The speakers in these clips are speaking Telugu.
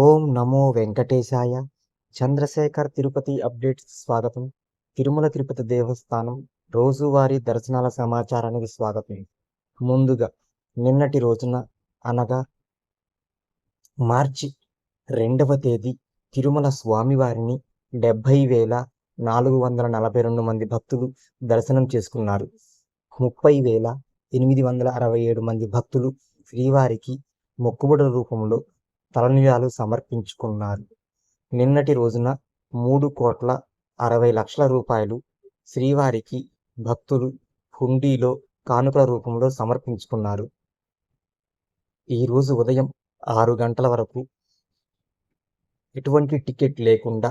ఓం నమో వెంకటేశాయ. చంద్రశేఖర్ తిరుపతి అప్డేట్స్ స్వాగతం. తిరుమల తిరుపతి దేవస్థానం రోజువారీ దర్శనాల సమాచారానికి స్వాగతం. ముందుగా నిన్నటి రోజున అనగా మార్చి రెండవ తేదీ తిరుమల స్వామివారిని డెబ్భై వేల నాలుగు వందల నలభై రెండు మంది భక్తులు దర్శనం చేసుకున్నారు. ముప్పై వేల ఎనిమిది వందల అరవై ఏడు మంది భక్తులు శ్రీవారికి మొక్కుబడుల రూపంలో తలనీలాలు సమర్పించుకున్నారు. నిన్నటి రోజున మూడు కోట్ల అరవై లక్షల రూపాయలు శ్రీవారికి భక్తులు హుండీలో కానుకల రూపంలో సమర్పించుకున్నారు. ఈరోజు ఉదయం ఆరు గంటల వరకు ఎటువంటి టికెట్ లేకుండా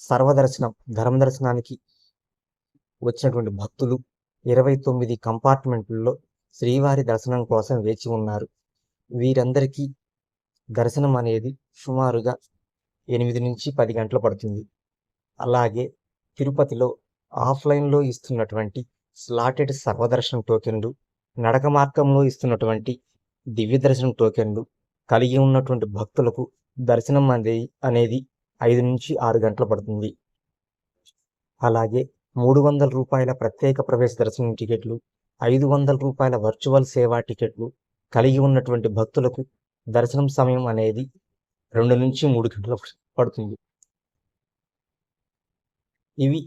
సర్వదర్శనం ధర్మదర్శనానికి వచ్చినటువంటి భక్తులు ఇరవై తొమ్మిది కంపార్ట్మెంట్లలో శ్రీవారి దర్శనం కోసం వేచి ఉన్నారు. వీరందరికీ దర్శనం అనేది సుమారుగా ఎనిమిది నుంచి పది గంటలు పడుతుంది. అలాగే తిరుపతిలో ఆఫ్లైన్లో ఇస్తున్నటువంటి స్లాటెడ్ సర్వదర్శనం టోకెన్లు నడక మార్గంలో ఇస్తున్నటువంటి దివ్య దర్శనం టోకెన్లు కలిగి ఉన్నటువంటి భక్తులకు దర్శనం అనేది అనేది ఐదు నుంచి ఆరు గంటలు పడుతుంది. అలాగే మూడు వందల రూపాయల ప్రత్యేక ప్రవేశ దర్శనం టికెట్లు ఐదు వందల రూపాయల వర్చువల్ సేవా టికెట్లు కలిగి ఉన్నటువంటి భక్తులకు దర్శనం సమయం అనేది రెండు నుంచి మూడు గంటలు పడుతుంది. ఇవి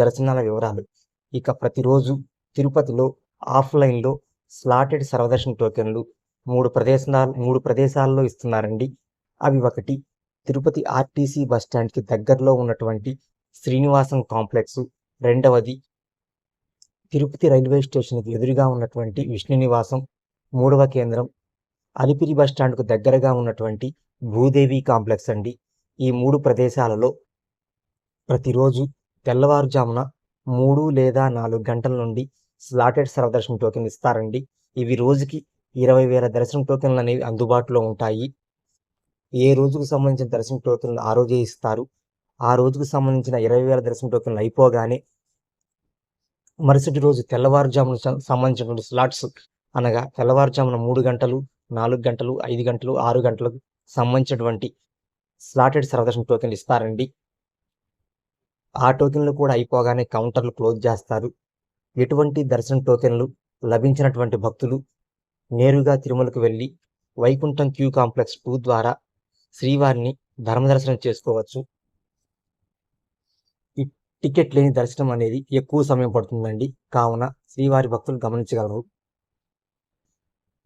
దర్శనాల వివరాలు. ఇక ప్రతిరోజు తిరుపతిలో ఆఫ్లైన్లో స్లాటెడ్ సర్వదర్శన టోకెన్లు మూడు ప్రదేశాలు మూడు ప్రదేశాల్లో ఇస్తున్నారండి. అవి ఒకటి తిరుపతి ఆర్టీసీ బస్టాండ్కి దగ్గరలో ఉన్నటువంటి శ్రీనివాసం కాంప్లెక్స్. రెండవది తిరుపతి రైల్వే స్టేషన్కి ఎదురుగా ఉన్నటువంటి విష్ణు నివాసం మూడవ కేంద్రం అలిపిరి బస్టాండ్కు దగ్గరగా ఉన్నటువంటి భూదేవి కాంప్లెక్స్ అండి. ఈ మూడు ప్రదేశాలలో ప్రతిరోజు తెల్లవారుజామున మూడు లేదా నాలుగు గంటల నుండి స్లాటెడ్ సర్వదర్శనం టోకెన్ ఇస్తారండి. ఇవి రోజుకి ఇరవై వేల దర్శనం టోకెన్లు అనేవి అందుబాటులో ఉంటాయి. ఏ రోజుకు సంబంధించిన దర్శనం టోకెన్లు ఆ రోజే ఇస్తారు. ఆ రోజుకు సంబంధించిన ఇరవై వేల దర్శనం టోకెన్లు అయిపోగానే మరుసటి రోజు తెల్లవారుజామున సంబంధించినటువంటి స్లాట్స్ అనగా తెల్లవారుజామున మూడు గంటలు నాలుగు గంటలు ఐదు గంటలు ఆరు గంటలకు సంబంధించినటువంటి స్లాటెడ్ సర్వదర్శన టోకెన్లు ఇస్తారండి. ఆ టోకెన్లు కూడా అయిపోగానే కౌంటర్లు క్లోజ్ చేస్తారు. ఎటువంటి దర్శన టోకెన్లు లభించినటువంటి భక్తులు నేరుగా తిరుమలకు వెళ్ళి వైకుంఠం క్యూ కాంప్లెక్స్ టూ ద్వారా శ్రీవారిని ధర్మదర్శనం చేసుకోవచ్చు. ఈ టికెట్ లేని దర్శనం అనేది ఎక్కువ సమయం పడుతుందండి. కావున శ్రీవారి భక్తులు గమనించగలరు.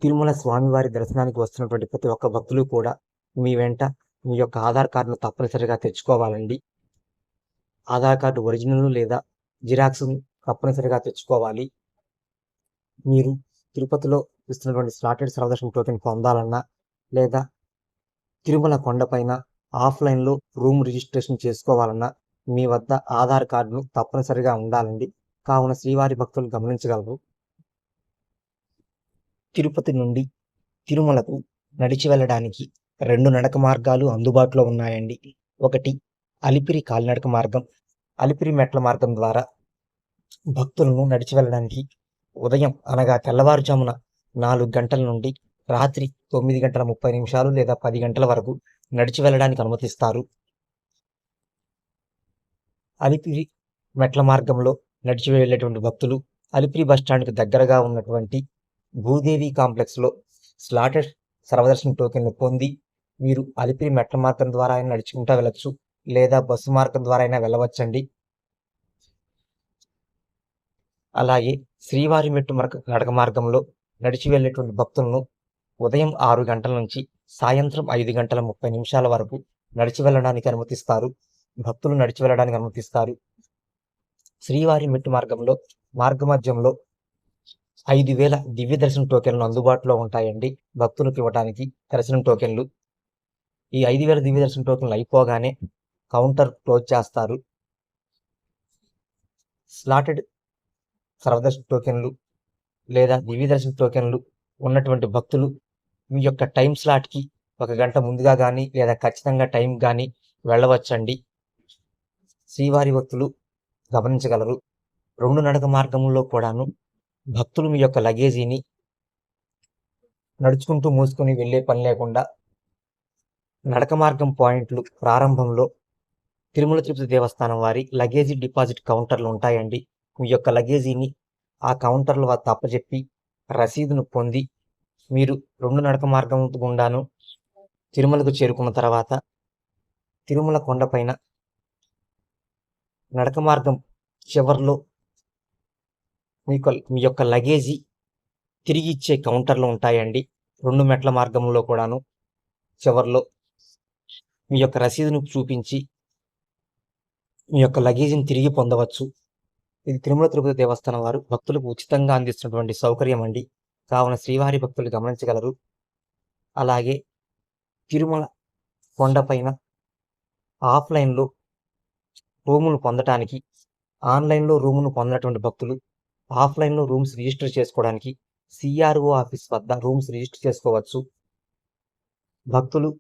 తిరుమల స్వామివారి దర్శనానికి వస్తున్నటువంటి ప్రతి ఒక్క భక్తులు కూడా మీ వెంట మీ యొక్క ఆధార్ కార్డును తప్పనిసరిగా తెచ్చుకోవాలండి. ఆధార్ కార్డు ఒరిజినల్ లేదా జిరాక్స్ తప్పనిసరిగా తెచ్చుకోవాలి. మీరు తిరుపతిలో ఇస్తున్నటువంటి స్లాటెడ్ సర్వదర్శన టోకెన్ పొందాలన్నా లేదా తిరుమల కొండపైన ఆఫ్లైన్లో రూమ్ రిజిస్ట్రేషన్ చేసుకోవాలన్నా మీ వద్ద ఆధార్ కార్డును తప్పనిసరిగా ఉండాలండి. కావున శ్రీవారి భక్తులు గమనించగలరు. తిరుపతి నుండి తిరుమలకు నడిచి వెళ్ళడానికి రెండు నడక మార్గాలు అందుబాటులో ఉన్నాయండి. ఒకటి అలిపిరి కాలినడక మార్గం. అలిపిరి మెట్ల మార్గం ద్వారా భక్తులను నడిచి వెళ్ళడానికి ఉదయం అనగా తెల్లవారుజామున నాలుగు గంటల నుండి రాత్రి తొమ్మిది గంటల ముప్పై నిమిషాలు లేదా పది గంటల వరకు నడిచి వెళ్ళడానికి అనుమతిస్తారు. అలిపిరి మెట్ల మార్గంలో నడిచి వెళ్ళేటువంటి భక్తులు అలిపిరి బస్టాండ్కి దగ్గరగా ఉన్నటువంటి భూదేవి కాంప్లెక్స్లో స్లాటెడ్ సర్వదర్శన టోకెన్లు పొంది మీరు అలిపిరి మెట్ల మార్గం ద్వారా అయినా నడుచుకుంటూ వెళ్ళచ్చు లేదా బస్సు మార్గం ద్వారా అయినా వెళ్ళవచ్చండి. అలాగే శ్రీవారి మెట్టు మార్గ నడక మార్గంలో నడిచి వెళ్ళేటువంటి భక్తులను ఉదయం ఆరు గంటల నుంచి సాయంత్రం ఐదు గంటల ముప్పై నిమిషాల వరకు నడిచి వెళ్ళడానికి అనుమతిస్తారు. భక్తులు నడిచి వెళ్ళడానికి అనుమతిస్తారు. శ్రీవారి మెట్టు మార్గంలో మార్గ మధ్యంలో ఐదు వేల దివ్య దర్శనం టోకెన్లు అందుబాటులో ఉంటాయండి. భక్తులకు ఇవ్వడానికి దర్శనం టోకెన్లు. ఈ ఐదు వేల దివ్య దర్శనం టోకెన్లు అయిపోగానే కౌంటర్ క్లోజ్ చేస్తారు. స్లాటెడ్ సర్వదర్శన టోకెన్లు లేదా దివ్య దర్శన టోకెన్లు ఉన్నటువంటి భక్తులు మీ యొక్క టైం స్లాట్కి ఒక గంట ముందుగా కానీ లేదా ఖచ్చితంగా టైం కానీ వెళ్ళవచ్చండి. శ్రీవారి భక్తులు గమనించగలరు. రెండు నడక మార్గంలో కూడాను భక్తులు మీ యొక్క లగేజీని నడుచుకుంటూ మూసుకొని వెళ్ళే పని లేకుండా నడక మార్గం పాయింట్లు ప్రారంభంలో తిరుమల తిరుపతి దేవస్థానం వారి లగేజీ డిపాజిట్ కౌంటర్లు ఉంటాయండి. మీ యొక్క లగేజీని ఆ కౌంటర్ల వారు తప్పజెప్పి రసీదును పొంది మీరు రెండు నడక మార్గం గుండాను తిరుమలకు చేరుకున్న తర్వాత తిరుమల కొండపైన నడక మార్గం చివర్లో మీకు మీ యొక్క లగేజీ తిరిగి ఇచ్చే కౌంటర్లు ఉంటాయండి. రెండు మెట్ల మార్గంలో కూడాను. చివర్లో మీ యొక్క రసీదును చూపించి మీ యొక్క లగేజీని తిరిగి పొందవచ్చు. ఇది తిరుమల తిరుపతి దేవస్థానం వారు భక్తులకు ఉచితంగా అందిస్తున్నటువంటి సౌకర్యం అండి. కావున శ్రీవారి భక్తులు గమనించగలరు. అలాగే తిరుమల కొండపైన ఆఫ్లైన్లో రూములు పొందటానికి ఆన్లైన్లో రూమును పొందినటువంటి భక్తులు ఆఫ్లైన్లో రూమ్స్ రిజిస్టర్ చేసుకోవడానికి సిఆర్ఓ ఆఫీస్ వద్ద రూమ్స్ రిజిస్టర్ చేసుకోవచ్చు. భక్తులు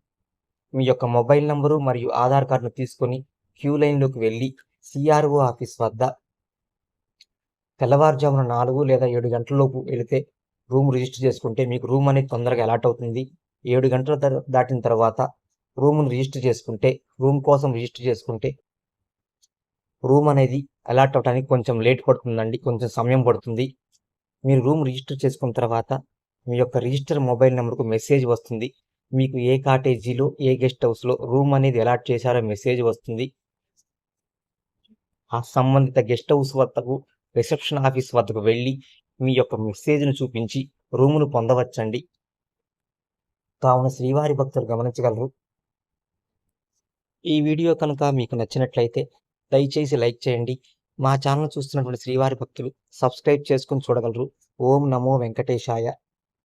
మీ యొక్క మొబైల్ నంబరు మరియు ఆధార్ కార్డును తీసుకొని క్యూ లైన్లోకి వెళ్ళి సిఆర్ఓ ఆఫీస్ వద్ద తెల్లవారుజామున నాలుగు లేదా ఏడు గంటలలోపు వెళితే రూమ్ రిజిస్టర్ చేసుకుంటే మీకు రూమ్ అనేది తొందరగా అలాట్ అవుతుంది. ఏడు గంటల దాటిన తర్వాత రూమ్ను రిజిస్టర్ చేసుకుంటే రూమ్ కోసం రిజిస్టర్ చేసుకుంటే రూమ్ అనేది అలాట్ అవడానికి కొంచెం లేట్ పడుతుందండి కొంచెం సమయం పడుతుంది. మీరు రూమ్ రిజిస్టర్ చేసుకున్న తర్వాత మీ యొక్క రిజిస్టర్ మొబైల్ నెంబర్కు మెసేజ్ వస్తుంది. మీకు ఏ కాటేజీలో ఏ గెస్ట్ హౌస్లో రూమ్ అనేది అలాట్ చేశారో మెసేజ్ వస్తుంది. ఆ సంబంధిత గెస్ట్ హౌస్ వద్దకు రిసెప్షన్ ఆఫీస్ వద్దకు వెళ్ళి మీ యొక్క మెసేజ్ను చూపించి రూమును పొందవచ్చండి. కావున శ్రీవారి భక్తులు గమనించగలరు. ఈ వీడియో కనుక మీకు నచ్చినట్లయితే దయచేసి లైక్ చేయండి. మా ఛానల్ చూస్తున్నటువంటి శ్రీవారి భక్తులు సబ్స్క్రైబ్ చేసుకుని చూడగలరు. ఓం నమో వెంకటేశాయ.